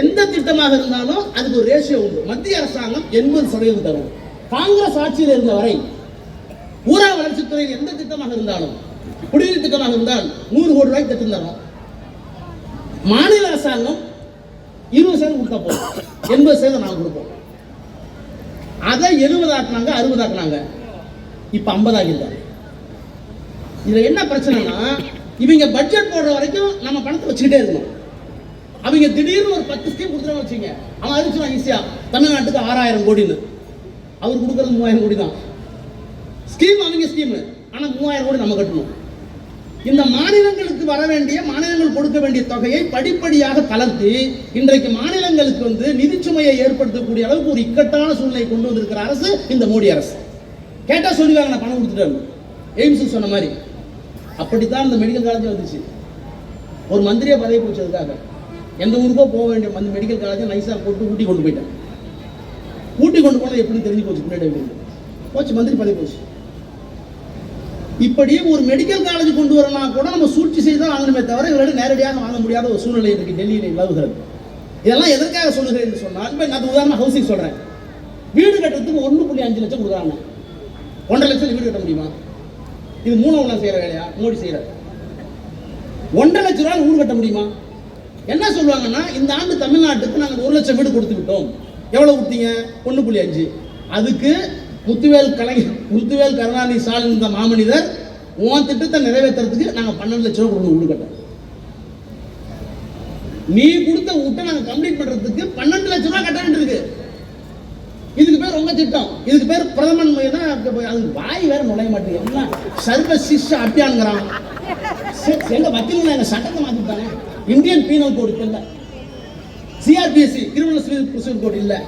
எந்த திட்டமாக இருந்தாலும் அதுக்கு ஒரு ரேஷியோ உண்டு. மத்திய அரசாங்கம் எண்பது சதவீதம் தரும். காங்கிரஸ் ஆட்சியில் இருந்த வரை ஊரக வளர்ச்சித்துறையில் எந்த திட்டமாக இருந்தாலும் குடிநீர் திட்டமாக இருந்தால் நூறு கோடி ரூபாய்க்கு திட்டம் தரும். மாநில அரசாங்கம் இருபது சதவீதம் கொடுத்தா போதும். எண்பது சதவீதம் நாங்கள் கொடுப்போம். அதை எழுபது ஆக்குனாங்க அறுபது ஆக்குனாங்க. இப்ப ஐம்பது ஆகிருந்தாங்க இதில் என்ன பிரச்சனைனா இவங்க பட்ஜெட் போடுற வரைக்கும் நம்ம பணத்தை வச்சுக்கிட்டே இருக்கணும். அவங்க திடீர்னு ஒரு பத்து ஸ்கீம் கொடுத்துருவாங்க வச்சுங்க அவன் அறிவிச்சுவான் ஈஸியா தமிழ்நாட்டுக்கு ஆறாயிரம் கோடின்னு. அவர் கொடுக்கறது மூவாயிரம் கோடி தான். ஸ்கீம் அவங்க ஸ்கீம் ஆனா மூவாயிரம் கோடி நம்ம கட்டணும். இந்த மாநிலங்களுக்கு வர வேண்டிய மாநிலங்கள் கொடுக்க வேண்டிய தொகையை படிப்படியாக தளர்த்தி இன்றைக்கு மாநிலங்களுக்கு வந்து நிதிச்சுமையை ஏற்படுத்தக்கூடிய அளவுக்கு ஒரு இக்கட்டான சூழ்நிலை கொண்டு வந்திருக்கிற அரசு இந்த மோடி அரசு. கேட்டா சொல்லுவாங்க நான் பணம் கொடுத்துட்டேன். எய்ம்ஸ் சொன்ன மாதிரி. அப்படித்தான் இந்த மெடிக்கல் காலேஜ் வந்துச்சு. ஒரு மந்திரியை பதவி பிடிச்சதுக்காக. எந்த ஊருக்கோ போக வேண்டிய அந்த மெடிக்கல் காலேஜை நைஸாக போட்டு ஊட்டி கொண்டு போயிட்டேன் ஊட்டி கொண்டு போனது எப்படி தெரிஞ்சு போச்சு பின்னாடி போச்சு மந்திரி பதவி போச்சு. இப்படி ஒரு மெடிக்கல் காலேஜ் கொண்டு வரனா கூட நம்ம சூழ்ச்சி செய்து தான் வாங்கணுமே தவிர இவரோட நேரடியாக வாங்க முடியாத ஒரு சூழ்நிலை இருக்கு டெல்லியில் நிலவுகிறது. இதெல்லாம் எதற்காக சொல்லுகிறேன் என்று சொன்னால் இப்போ நான் உதாரணம் ஹவுசிங் சொல்கிறேன் வீடு கட்டுறதுக்கு ஒன்று புள்ளி அஞ்சு லட்சம் கொடுக்குறாங்க. ஒன்றரை லட்சம் வீடு கட்ட முடியுமா? இது மூணு ஒன்றா செய்கிற வேலையா? மோடி செய்கிற ஒன்றரை லட்சம் ரூபாய் வீடு கட்ட முடியுமா? என்ன சொல்லுவாங்கன்னா இந்த ஆண்டு தமிழ்நாட்டுக்கு நாங்கள் ஒரு லட்சம் வீடு கொடுத்து விட்டோம். எவ்வளவு கொடுத்தீங்க? ஒன்று புள்ளி அஞ்சு. அதுக்கு முத்துவேல் கலைஞர் முத்துவேல் கருணாநிதி ஸ்டாலின் இந்த மாமனிதர் உன் திட்டத்தை நிறைவேற்றுறதுக்கு நாங்கள் பன்னெண்டு லட்சம் ரூபா கொடுக்கணும் வீடு கட்ட நீ கொடுத்த வீட்டை நாங்கள் கம்ப்ளீட் பண்றதுக்கு பன்னெண்டு லட்சம் ரூபா கட்ட வேண்டியிருக்கு. இதுக்கு பேர் ரொம்ப திட்டம். இதுக்கு பேர் பிரதமன் மையம்னா அது வாய் வேற நுழைய மாட்டேங்குது. எல்லாம் சர்வ சிஷ அப்பியான்ங்கிறான் எங்க வக்கீல் எங்க சட்டத்தை மாத்திட்டாங்க? இந்தியன் பீனல் கோடு இல்லை. CrPC criminal civil procedure code இல்லை.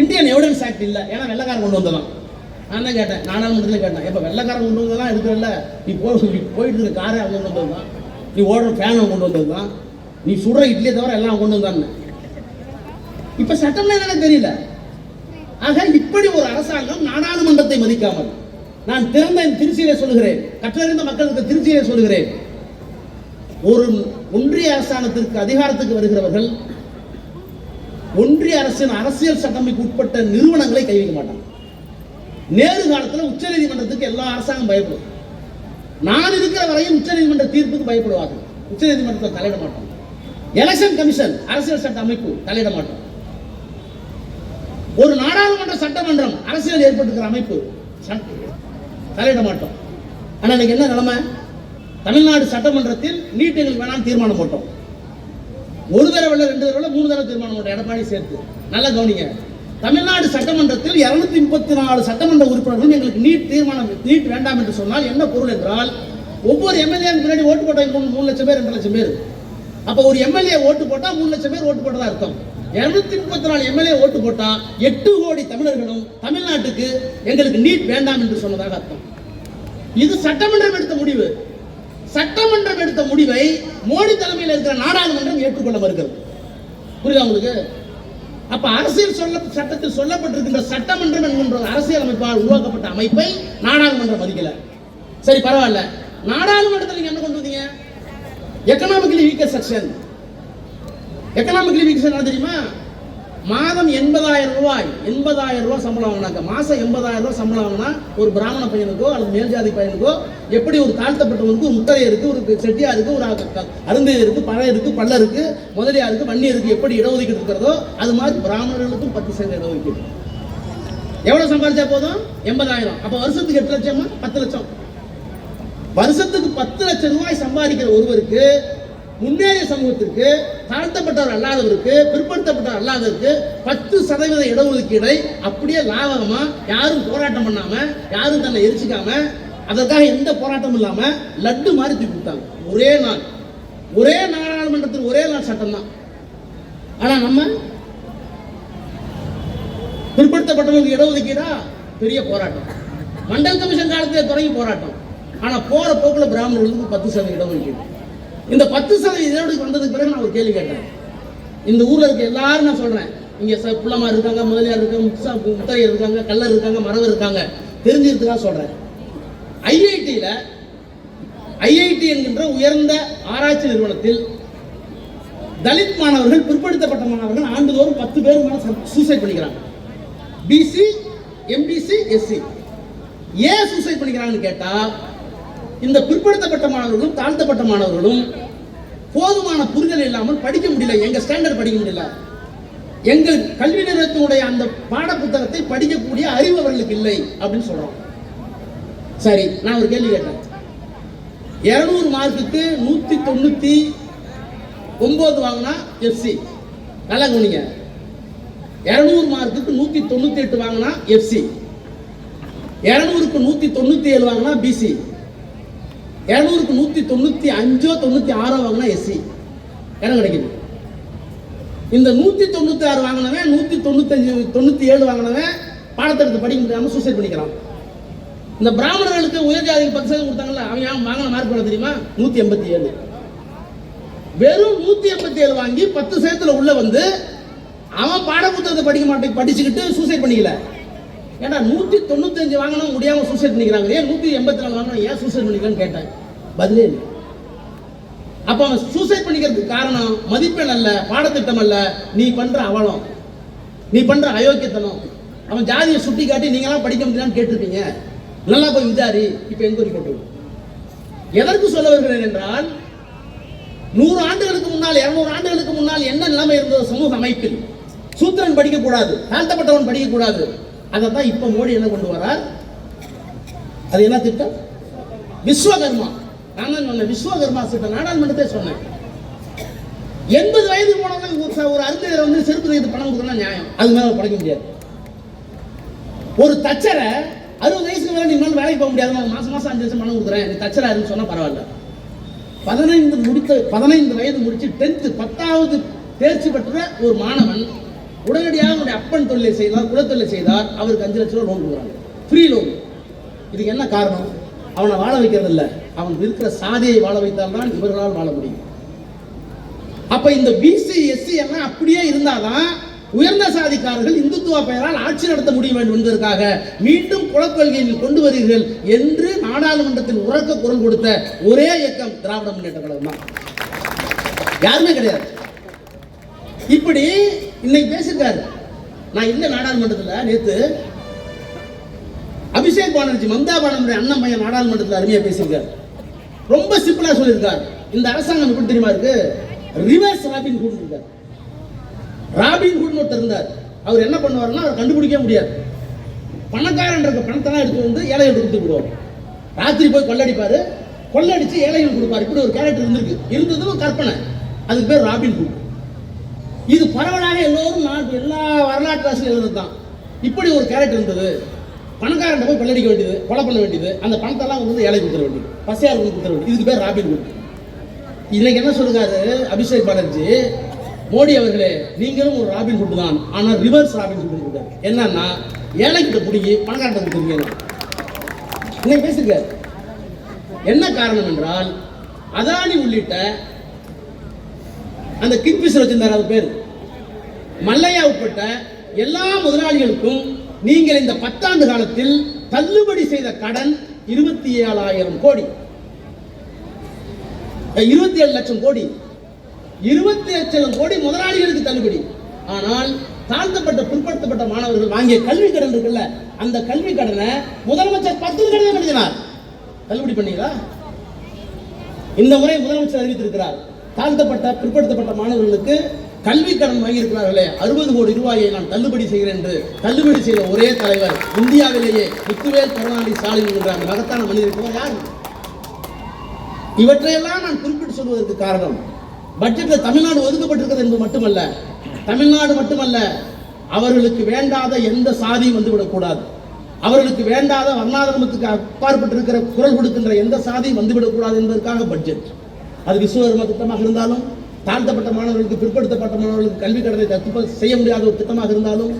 இந்தியன் எவிடன்ஸ் ஆக்ட் இல்லை. ஏன்னா வெள்ளக்காரன் கொண்டு வந்தலாம் நான் தான் கேட்டேன். நாடாளுமன்றத்தில் கேட்டேன். இப்போ வெள்ளக்காரன் கொண்டு வந்ததெல்லாம் இருக்கிறல்ல நீ போ போயிட்டு இருக்கிற காரை அவங்க கொண்டு வந்தது தான் நீ ஓடுற ஃபேனை கொண்டு வந்தது தான் நீ சுடுற இட்லியை தவிர எல்லாம் கொண்டு வந்தான்னு. இப்போ சட்டம்னா என்ன தெரியல. ஆக இப்படி ஒரு அரசாங்கம் நாடாளுமன்றத்தை மதிக்காமல் நான் திறந்த என் திருச்சியிலே சொல்லுகிறேன். கற்றறிந்த மக்களுக்கு திருச்சியிலே சொல்லுகிறேன். ஒரு ஒன்றிய அரசாங்கத்திற்கு அதிகாரத்துக்கு வருகிறவர்கள் ஒன்றிய அரசின் அரசியல் சட்டமைக்கு உட்பட்ட நிறுவனங்களை கைவிக்க மாட்டாங்க. நேரு காலத்துல உச்சநீதிமன்றத்துக்கு எல்லா அரசாங்கம் பயப்படும் நான் இருக்கிற வரையும் உச்சநீதிமன்ற தீர்ப்புக்கு பயப்படுவார்கள். உச்சநீதிமன்றத்தில் தலையிட மாட்டோம். எலெக்ஷன் கமிஷன் அரசியல் சட்ட அமைப்பு தலையிட மாட்டோம். ஒரு நாடாளுமன்ற சட்டமன்றம் அரசியல் ஏற்பட்டுக்கிற அமைப்பு தலையிட மாட்டோம். ஆனா இன்னைக்கு என்ன நிலைமை? தமிழ்நாடு சட்டமன்றத்தில் நீட் எங்களுக்கு வேணாம் தீர்மானம் போட்டோம். ஒரு தடவை இல்லை ரெண்டு தடவை மூணு தடவை தீர்மானம் போட்டோம். எடப்பாடி சேர்த்து. நல்லா கவனிங்க. தமிழ்நாடு சட்டமன்றத்தில் இருநூத்தி முப்பத்தி நாலு சட்டமன்ற உறுப்பினர்களும் எங்களுக்கு நீட் தீர்மானம் நீட் வேண்டாம் என்று சொன்னால் என்ன பொருள் என்றால் ஒவ்வொரு எம்எல்ஏ முன்னாடி ஓட்டு போட்டவங்க மூணு- மூணு லட்சம் பேர் ரெண்டு லட்சம் பேர். அப்போ ஒரு எம்எல்ஏ ஓட்டு போட்டால் மூணு லட்சம் பேர் ஓட்டு போட்டதா அர்த்தம். இருநூத்தி முப்பத்தி நாலு எம்எல்ஏ ஓட்டு போட்டா எட்டு கோடி தமிழர்களும் தமிழ்நாட்டுக்கு எங்களுக்கு நீட் வேண்டாம் என்று சொன்னதாக அர்த்தம். இது சட்டமன்றம் எடுத்த முடிவு. சட்டமன்றம் எடுத்த முடிவை மோடி தலைமையில் இருக்கிற நாடாளுமன்றம் ஏற்றுக்கொள்ள மறுக்கிறது புரியுதா உங்களுக்கு? அப்ப அரசியல் சொல்ல சட்டத்தில் சொல்லப்பட்டிருக்கின்ற சட்டமன்றம் என்கின்ற அரசியல் அமைப்பால் உருவாக்கப்பட்ட அமைப்பை நாடாளுமன்றம் மதிக்கல. சரி பரவாயில்ல. நாடாளுமன்றத்தில் நீங்க என்ன கொண்டு வந்தீங்க? Economically weaker section economically weaker என்ன தெரியுமா? மாதம் எண்பதாயிரம் ரூபாய் எண்பதாயிரம் ரூபாய் சம்பளம் வாங்கினாக்க மாதம் எண்பதாயிரம் ரூபாய் சம்பளம் வாங்கினா ஒரு பிராமண பையனுக்கோ அல்லது மேல் ஜாதி பையனுக்கோ எப்படி ஒரு தாழ்த்தப்பட்டவனுக்கு ஒரு முத்தரை இருக்கு ஒரு செட்டியா இருக்கு ஒரு அருந்தை இருக்கு பழம் இருக்கு பல்ல இருக்கு முதலியா இருக்கு வன்னி இருக்கு எப்படி இடஒதுக்கீடு இருக்கிறதோ அது மாதிரி பிராமணர்களுக்கும் பத்து சதவீத இடஒதுக்கீடு. எவ்வளவு சம்பாதிச்சா போதும்? எண்பதாயிரம். அப்ப வருஷத்துக்கு எட்டு லட்சமா? பத்து லட்சம். வருஷத்துக்கு பத்து லட்சம் ரூபாய் சம்பாதிக்கிற ஒருவருக்கு முன்னேறிய சமூகத்திற்கு தாழ்த்தப்பட்டவர் அல்லாதவருக்கு பிற்படுத்தப்பட்டவர் அல்லாதவருக்கு பத்து சதவீத இடஒதுக்கீடை அப்படியே லாபகமா யாரும் போராட்டம் பண்ணாம யாரும் தன்னை எரிச்சிக்காம அதற்காக எந்த போராட்டமும் இல்லாம லட்டு மாதிரி தூக்கி கொடுத்தாங்க. ஒரே நாள். ஒரே நாடாளுமன்றத்தில் ஒரே நாள் சட்டம் தான் ஆனா நம்ம பிற்படுத்தப்பட்டவங்களுக்கு இடஒதுக்கீடா? பெரிய போராட்டம். மண்டல் கமிஷன் காலத்திலே தொடங்கி போராட்டம். ஆனா போற போக்குல பிராமணர்களுக்கு பத்து சதவீதம் இடஒதுக்கீடு. இந்த பத்து சதவீத இடஒதுக்கீடு வந்ததுக்கு பிறகு நான் ஒரு கேள்வி கேட்டேன். இந்த ஊர்ல இருக்க எல்லாரும் நான் சொல்றேன். இங்க ச- புள்ளமார் இருக்காங்க முதலியார் இருக்காங்க முத்தா முத்தரையர் இருக்காங்க கல்லர் இருக்காங்க மரவர் இருக்காங்க. தெரிஞ்சிருக்கா சொல்றேன். ஐஐடியில ஐஐடி என்கின்ற உயர்ந்த ஆராய்ச்சி நிறுவனத்தில் தலித் மாணவர்கள் பிற்படுத்தப்பட்ட மாணவர்கள் ஆண்டுதோறும் பத்து பேர் மேல சூசைட் பண்ணிக்கிறாங்க. பிசி எம்பிசி எஸ்சி ஏன் சூசைட் பண்ணிக்கிறாங்கன்னு கேட்டால் இந்த பிற்படுத்தப்பட்ட மாணவர்களும் தாழ்த்தப்பட்ட மாணவர்களும் போதுமான புரிதல் இல்லாமல் படிக்க முடியல. எங்க ஸ்டாண்டர்ட் படிக்க முடியல. எங்கள் கல்வி நிறுவனத்தினுடைய அந்த பாட புத்தகத்தை படிக்கக்கூடிய அறிவு அவர்களுக்கு இல்லை அப்படின்னு சொல்றோம். சரி நான் ஒரு கேள்வி கேட்டேன். இருநூறு மார்க்குக்கு நூத்தி தொண்ணூத்தி ஒன்பது வாங்கினா எஃப்சி நல்லா கவனிங்க. இருநூறு மார்க்குக்கு நூத்தி தொண்ணூத்தி எட்டு வாங்கினா எஃப்சி இருநூறுக்கு நூத்தி தொண்ணூத்தி ஏழு வாங்கினா பிசி இரநூறுக்கு நூற்றி தொண்ணூற்றி அஞ்சோ தொண்ணூற்றி ஆறோ வாங்கினா எஸ்சி இடம் கிடைக்குது? இந்த நூற்றி தொண்ணூற்றி ஆறு வாங்கினவன் நூற்றி தொண்ணூத்தஞ்சு தொண்ணூற்றி ஏழு வாங்கினவன் பாடத்தை எடுத்து படிக்க முடியாமல் சூசைட் பண்ணிக்கிறான். இந்த பிராமணர்களுக்கு உயர் பத்து சதவீதம் கொடுத்தாங்கல்ல அவன் யாரும் வாங்கின மார்க் பண்ண தெரியுமா? நூற்றி எண்பத்தி ஏழு. வெறும் நூற்றி எண்பத்தி ஏழு வாங்கி பத்து சதவீதத்தில் உள்ள வந்து அவன் பாடப்புத்தகத்தை படிக்க மாட்டேன் படிச்சுக்கிட்டு சூசைட் பண்ணிக்கல. ஏன்னா நூற்றி தொண்ணூத்தஞ்சு வாங்கணும் முடியாமல் சூசைட் பண்ணிக்கிறாங்க ஏன் நூற்றி எண்பத்தி நாலு வாங்கினா ஏன் சூசைட் பண்ணிக்கலாம்னு கேட்டேன். பதிலே இல்லை. அப்போ அவன் சூசைட் பண்ணிக்கிறதுக்கு காரணம் மதிப்பெண் அல்ல பாடத்திட்டம் அல்ல நீ பண்ற அவலம். நீ பண்ற அயோக்கியத்தனம். அவன் ஜாதியை சுட்டி காட்டி நீங்களாம் படிக்க முடியலான்னு கேட்டிருப்பீங்க. நல்லா போய் விசாரி இப்போ என்கொயரி போட்டு எதற்கு சொல்ல வருகிறேன் என்றால் நூறு ஆண்டுகளுக்கு முன்னால் இருநூறு ஆண்டுகளுக்கு முன்னால் என்ன நிலைமை இருந்தது சமூக அமைப்பில் சூத்திரன் படிக்கக்கூடாது தாழ்த்தப்பட்டவன் படிக்கக்கூடாது. அதை தான் இப்போ மோடி என்ன கொண்டு வரார் அது என்ன திட்டம்? விஸ்வகர்மா. நான் தான் சொன்னேன் விஸ்வகர்மா சித்த நாடாளுமன்றத்தை சொன்னேன். எண்பது வயது போனவங்க ஒரு ச- அருந்தையர் வந்து செருப்பு தைத்து பணம் கொடுக்கணும் நியாயம். அது மேலே படைக்க முடியாது. ஒரு தச்சரை அறுபது வயசுக்கு மேலே நீ வேலைக்கு போக முடியாது நான் மாசம் மாசம் அஞ்சு லட்சம் பணம் கொடுக்குறேன். நீ தச்சரா சொன்னால் சொன்னா பரவாயில்ல. பதினைந்து முடித்த பதினைந்து வயது முடிச்சு டென்த்து பத்தாவது தேர்ச்சி பெற்ற ஒரு மாணவன் உடனடியாக அவனுடைய அப்பன் தொழிலை செய்தார் குலத்தொழிலை செய்தார். அவருக்கு அஞ்சு லட்சம் ரூபா லோன் கொடுக்குறாங்க. ஃப்ரீ லோன் இதுக்கு என்ன காரணம்? அவனை வாழ வைக்கிறது இல்லை அவன் இருக்கிற சாதியை வாழ வைத்தால் தான் இவர்களால் வாழ முடியும். அப்ப இந்த பிசி எஸ்சி எல்லாம் அப்படியே இருந்தாதான் உயர்ந்த சாதிக்காரர்கள் இந்துத்துவ பெயரால் ஆட்சி நடத்த முடியும் என்பதற்காக மீண்டும் குலக்கொள்கையில் கொண்டு வருகிறீர்கள் என்று நாடாளுமன்றத்தில் உறக்க குரல் கொடுத்த ஒரே இயக்கம் திராவிட முன்னேற்ற கழகம் தான். யாருமே கிடையாது. இப்படி இன்னைக்கு பேசியிருக்காரு. நான் இல்ல நாடாளுமன்றத்தில் நேத்து அபிஷேக் பானர்ஜி மம்தா பானர்ஜி அண்ணன் பையன் நாடாளுமன்றத்தில் அருமையாக பேசியிருக்காரு. ரொம்ப சிம்பிளாக சொல்லியிருக்கார். இந்த அரசாங்கம் எப்படி தெரியுமா இருக்கு? ரிவர்ஸ் ராபின் ஹுட் இருக்கார். ராபின் ஹுட்னு ஒருத்தர் இருந்தார். அவர் என்ன பண்ணுவாருன்னா அவர் கண்டுபிடிக்க முடியாது. பணக்காரன் இருக்க பணத்தெல்லாம் எடுத்து வந்து ஏழைகளுக்கு கொடுத்து விடுவார். ராத்திரி போய் கொள்ளடிப்பாரு. கொள்ளடிச்சு ஏழைகளுக்கு கொடுப்பாரு. இப்படி ஒரு கேரக்டர் இருந்திருக்கு. இருந்ததும் கற்பனை. அதுக்கு பேர் ராபின் ஹுட் இது பரவலாக எல்லோரும் நாட்டு எல்லா வரலாற்று ஆசிரியர் தான். இப்படி ஒரு கேரக்டர் இருந்தது. பணக்காரன் போய் கொள்ளடிக்க வேண்டியது கொலை பண்ண வேண்டியது அந்த பணத்தெல்லாம் கொண்டு வந்து ஏழை கொடுத்துட வேண்டியது. பசியார் கொடுத்துட வேண்டியது. இதுக்கு பேர் ராபின் குட். இன்னைக்கு என்ன சொல்லுறாரு அபிஷேக் பானர்ஜி? மோடி அவர்களே நீங்களும் ஒரு ராபின் ஹுட் தான். ஆனால் ரிவர்ஸ் ராபின் ஹுட் இருக்காரு. என்னன்னா ஏழைக்கிட்ட பிடிங்கி பணக்காரன் கொடுத்துருக்கீங்க இன்னைக்கு பேசிருக்காரு. என்ன காரணம் என்றால் அதானி உள்ளிட்ட அந்த கிங்ஃபிஷர் வச்சிருந்தார் அது பேர். மல்லையா உட்பட்ட எல்லா முதலாளிகளுக்கும் நீங்கள் இந்த பத்தாண்டு காலத்தில் தள்ளுபடி செய்த கடன் இருபத்தி ஏழாயிரம் கோடி. இருபத்தி ஏழு லட்சம் கோடி. இருபத்தி லட்சம் கோடி முதலாளிகளுக்கு தள்ளுபடி. ஆனால் தாழ்த்தப்பட்ட பிற்படுத்தப்பட்ட மாணவர்கள் வாங்கிய கல்வி கடன் இருக்குல்ல அந்த கல்வி கடனை முதலமைச்சர் பத்து கடன் பண்ணினார் தள்ளுபடி பண்ணீங்களா? இந்த முறை முதலமைச்சர் அறிவித்திருக்கிறார் தாழ்த்தப்பட்ட பிற்படுத்தப்பட்ட மாணவர்களுக்கு கல்வி கடன் வாங்கியிருக்கிறார்களே அறுபது கோடி ரூபாயை நான் தள்ளுபடி செய்கிறேன் என்று தள்ளுபடி செய்த ஒரே தலைவர் இந்தியாவிலேயே முத்துவேல் கருணாநிதி ஸ்டாலின் என்கிற அந்த மகத்தான மனிதர் யார்? இவற்றையெல்லாம் நான் குறிப்பிட்டு சொல்வதற்கு காரணம் பட்ஜெட்டில் தமிழ்நாடு ஒதுக்கப்பட்டிருக்கிறது என்பது மட்டுமல்ல தமிழ்நாடு மட்டுமல்ல அவர்களுக்கு வேண்டாத எந்த சாதியும் வந்துவிடக்கூடாது அவர்களுக்கு வேண்டாத வர்ணாதிரமத்துக்கு அப்பாற்பட்டிருக்கிற குரல் கொடுக்கின்ற எந்த சாதியும் வந்துவிடக்கூடாது என்பதற்காக பட்ஜெட் அது விஸ்வகர்ம திட்டமாக இருந்தாலும் தாழ்த்தப்பட்ட மாணவர்களுக்கு பிற்படுத்தப்பட்ட மாணவர்களுக்கு கல்வி கடனை தத்து செய்ய முடியாத ஒரு திட்டமாக இருந்தாலும்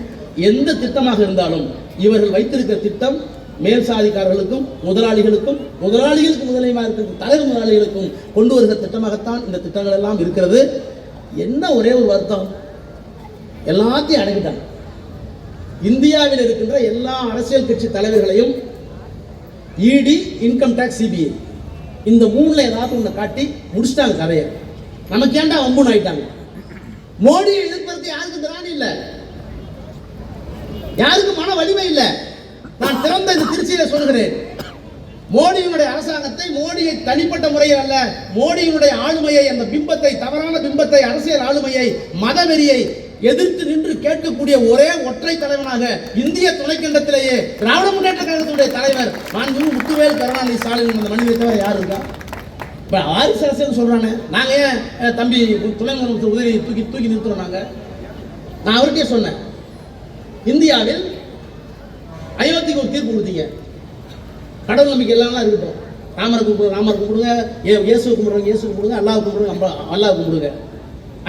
எந்த திட்டமாக இருந்தாலும் இவர்கள் வைத்திருக்கிற திட்டம் மேல் சாதிக்காரர்களுக்கும் முதலாளிகளுக்கும் முதலாளிகளுக்கு முதலியமாக இருக்கிற தலைவர் முதலாளிகளுக்கும் கொண்டு வருகிற திட்டமாகத்தான் இந்த திட்டங்கள் எல்லாம் இருக்கிறது. என்ன ஒரே ஒரு வருத்தம்? எல்லாத்தையும் அடங்கிட்டாங்க இந்தியாவில் இருக்கின்ற எல்லா அரசியல் கட்சி தலைவர்களையும் இடி இன்கம் டேக்ஸ் சிபிஐ இந்த மூணில் ஏதாவது ஒன்று காட்டி முடிச்சிட்டாங்க கதையை. நமக்கு ஏன்டா வம்புன்னு ஆயிட்டாங்க? மோடியை எதிர்ப்பதற்கு யாருக்கு திராணி இல்ல? யாருக்கும் மன வலிமை இல்லை? நான் திறந்த இந்த திருச்சியில சொல்கிறேன். மோடியினுடைய அரசாங்கத்தை மோடியை தனிப்பட்ட முறையில் அல்ல மோடியினுடைய ஆளுமையை அந்த பிம்பத்தை தவறான பிம்பத்தை அரசியல் ஆளுமையை மதவெறியை எதிர்த்து நின்று கேட்கக்கூடிய ஒரே ஒற்றை தலைவனாக இந்திய துணைக்கண்டத்திலேயே திராவிட முன்னேற்ற கழகத்தினுடைய தலைவர் நான் முத்துவேல் கருணாநிதி ஸ்டாலின் அந்த மனிதர் தவிர யார் இருக்கா? இப்போ வாரிசு அரசியல் சொல்கிறானே நாங்கள் ஏன் தம்பி துணை முதலமைச்சர் உதவி தூக்கி தூக்கி நிறுத்துறோம் நாங்கள் நான் அவர்கிட்டே சொன்னேன். இந்தியாவில் அயோத்திக்கு ஒரு தீர்ப்பு கொடுத்தீங்க. கடவுள் நம்பிக்கை எல்லாம் இருக்கட்டும். ராமரை கும்பிடுங்க ராமரை கும்பிடுங்க ஏ இயேசு கும்பிடுறாங்க இயேசு கும்பிடுங்க அல்லாஹ் கும்பிடுங்க அம்பா அல்லாஹ் கும்பிடுங்க.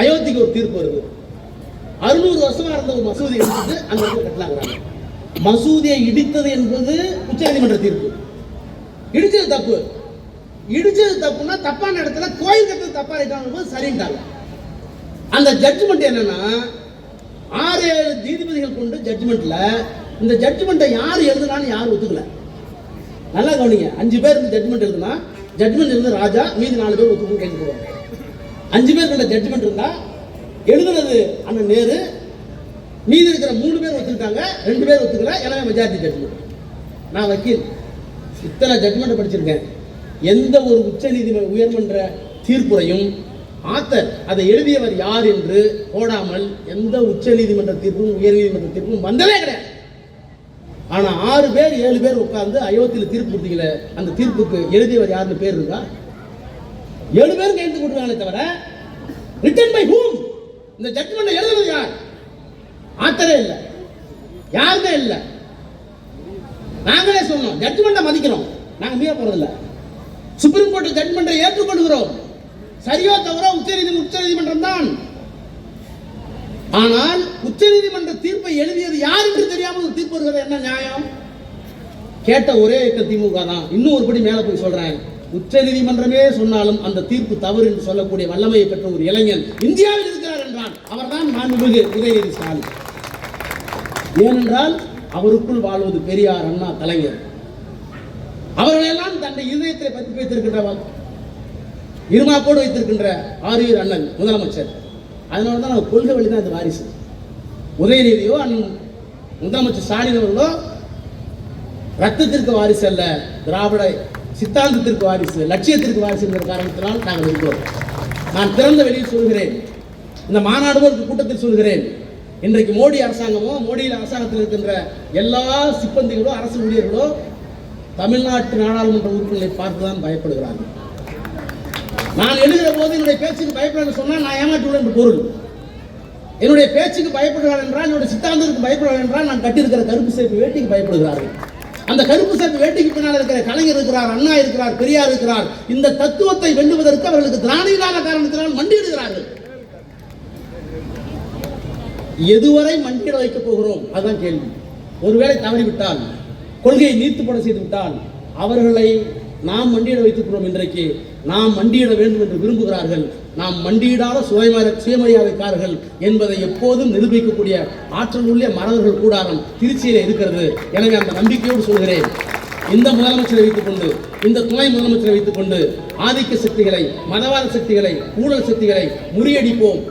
அயோத்திக்கு ஒரு தீர்ப்பு வருது. அறுநூறு வருஷமாக இருந்த ஒரு மசூதி எடுத்துட்டு அங்கே இருந்து கட்டலாங்கிறாங்க மசூதியை இடித்தது என்பது உச்சநீதிமன்ற தீர்ப்பு. இடித்தது தப்பு. இடிச்சது தப்புன்னா தப்பான இடத்துல கோயில் கட்டுறது தப்பா இருக்காங்க சரின்ட்டாங்க. அந்த ஜட்ஜ்மெண்ட் என்னன்னா ஆறு ஏழு நீதிபதிகள் கொண்டு ஜட்ஜ்மெண்ட்ல இந்த ஜட்ஜ்மெண்ட்டை யார் எழுதுனான்னு யாரும் ஒத்துக்கல. நல்லா கவனிங்க. அஞ்சு பேர் இந்த ஜட்ஜ்மெண்ட் எழுதுனா ஜட்ஜ்மெண்ட் இருந்து ராஜா மீதி நாலு பேர் ஒத்துக்கும் கேட்டு போவாங்க அஞ்சு பேர் கொண்ட ஜட்ஜ்மெண்ட் இருந்தா எழுதுனது அண்ணன் நேரு மீதி இருக்கிற மூணு பேர் ஒத்துக்கிட்டாங்க ரெண்டு பேர் ஒத்துக்கல எனவே மெஜாரிட்டி ஜட்ஜ்மெண்ட் நான் வக்கீல். இத்தனை ஜட்ஜ்மெண்ட் படிச்சிருக்கேன். எந்த ஒரு உச்ச நீதிமன்ற உயர்மன்ற தீர்ப்புரையும் ஆத்தர் அதை எழுதியவர் யார் என்று போடாமல் எந்த உச்ச நீதிமன்ற தீர்ப்பும் உயர் நீதிமன்ற தீர்ப்பும் வந்ததே கிடையாது. ஆனா ஆறு பேர் ஏழு பேர் உட்கார்ந்து அயோத்தியில் தீர்ப்பு கொடுத்தீங்களே அந்த தீர்ப்புக்கு எழுதியவர் யாருன்னு பேர் இருக்கா? ஏழு பேரும் கையெழுத்து கொடுக்குறாங்களே தவிர ரிட்டன் பை ஹூம் இந்த ஜட்மெண்ட் எழுதுனது யார்? ஆத்தரே இல்லை. யாருமே இல்லை. நாங்களே சொன்னோம் ஜட்மெண்ட்டை மதிக்கிறோம் நாங்க மீற போறதில்ல. சுப்ரீம் கோர்ட் ஜட்மெண்ட்டை ஏற்றுக்கொள்கிறோம். சரியோ தவறோ உச்ச நீதிமன்றம் உச்ச நீதிமன்றம் தான். ஆனால் உச்சநீதிமன்ற தீர்ப்பை எழுதியது யார் என்று தெரியாமல் ஒரு தீர்ப்பு வருகிறது என்ன நியாயம்? கேட்ட ஒரே இயக்க திமுக தான். இன்னும் ஒருபடி மேலே போய் சொல்றேன். உச்சநீதிமன்றமே சொன்னாலும் அந்த தீர்ப்பு தவறு என்று சொல்லக்கூடிய வல்லமையை பெற்ற ஒரு இளைஞன் இந்தியாவில் இருக்கிறார் என்றான். அவர்தான் மாண்புமிகு உதயநிதி ஸ்டாலின். ஏனென்றால் அவருக்குள் வாழ்வது பெரியார் அண்ணா கலைஞர். அவர்களெல்லாம் தன்னை இதயத்தை பற்றி வைத்திருக்கின்றவர் இருமாப்போடு வைத்திருக்கின்ற ஆரியர் அண்ணன் முதலமைச்சர். அதனால தான் நம்ம கொள்கை வழி தான் அது வாரிசு. உதயநிதியோ அண்ணன் முதலமைச்சர் ஸ்டாலின் அவர்களோ ரத்தத்திற்கு வாரிசு அல்ல திராவிட சித்தாந்தத்திற்கு வாரிசு லட்சியத்திற்கு வாரிசு என்ற காரணத்தினால் நாங்கள் இருக்கிறோம். நான் திறந்த வெளியில் சொல்கிறேன். இந்த மாநாடு ஒரு கூட்டத்தில் சொல்கிறேன். இன்றைக்கு மோடி அரசாங்கமோ மோடியில் அரசாங்கத்தில் இருக்கின்ற எல்லா சிப்பந்திகளோ அரசு ஊழியர்களோ தமிழ்நாட்டு நாடாளுமன்ற உறுப்பினர்களை பார்த்து தான் பயப்படுகிறார்கள். நான் எழுதுகிற போது என்னுடைய பேச்சுக்கு பயப்படன்னு சொன்னால் நான் ஏமாற்றுவேன் என்று பொருள். என்னுடைய பேச்சுக்கு பயப்படுகிறார் என்றால் என்னுடைய சித்தாந்தத்துக்கு பயப்படுகிறார் என்றால் நான் கட்டியிருக்கிற கருப்பு சேப்பு வேட்டிக்கு பயப்படுகிறார்கள். அந்த கருப்பு சேப்பு வேட்டிக்கு பின்னால் இருக்கிற கலைஞர் இருக்கிறார் அண்ணா இருக்கிறார் பெரியார் இருக்கிறார். இந்த தத்துவத்தை வெல்லுவதற்கு அவர்களுக்கு திராணி இல்லாத காரணத்தினால் மண்டியிடுகிறார்கள். எதுவரை மண்டியிட வைக்கப் போகிறோம்? அதுதான் கேள்வி. ஒருவேளை தவறிவிட்டால் கொள்கையை நீர்த்துப்பட செய்து விட்டால் அவர்களை நாம் மண்டியிட வைத்திருக்கிறோம் இன்றைக்கு. நாம் மண்டியிட வேண்டும் என்று விரும்புகிறார்கள். நாம் மண்டியிடாத சுயமர சுயமரியாதைக்காரர்கள் என்பதை எப்போதும் நிரூபிக்கக்கூடிய ஆற்றல் உள்ள மறவர்கள் கூடாரம் திருச்சியில் இருக்கிறது. எனவே அந்த நம்பிக்கையோடு சொல்கிறேன். இந்த முதலமைச்சரை வைத்துக் கொண்டு இந்த துணை முதலமைச்சரை வைத்துக் கொண்டு ஆதிக்க சக்திகளை மதவாத சக்திகளை ஊழல் சக்திகளை முறியடிப்போம்.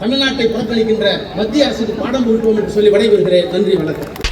தமிழ்நாட்டை புறக்கணிக்கின்ற மத்திய அரசுக்கு பாடம் புகட்டுவோம் என்று சொல்லி விடைபெறுகிறேன். நன்றி வணக்கம்.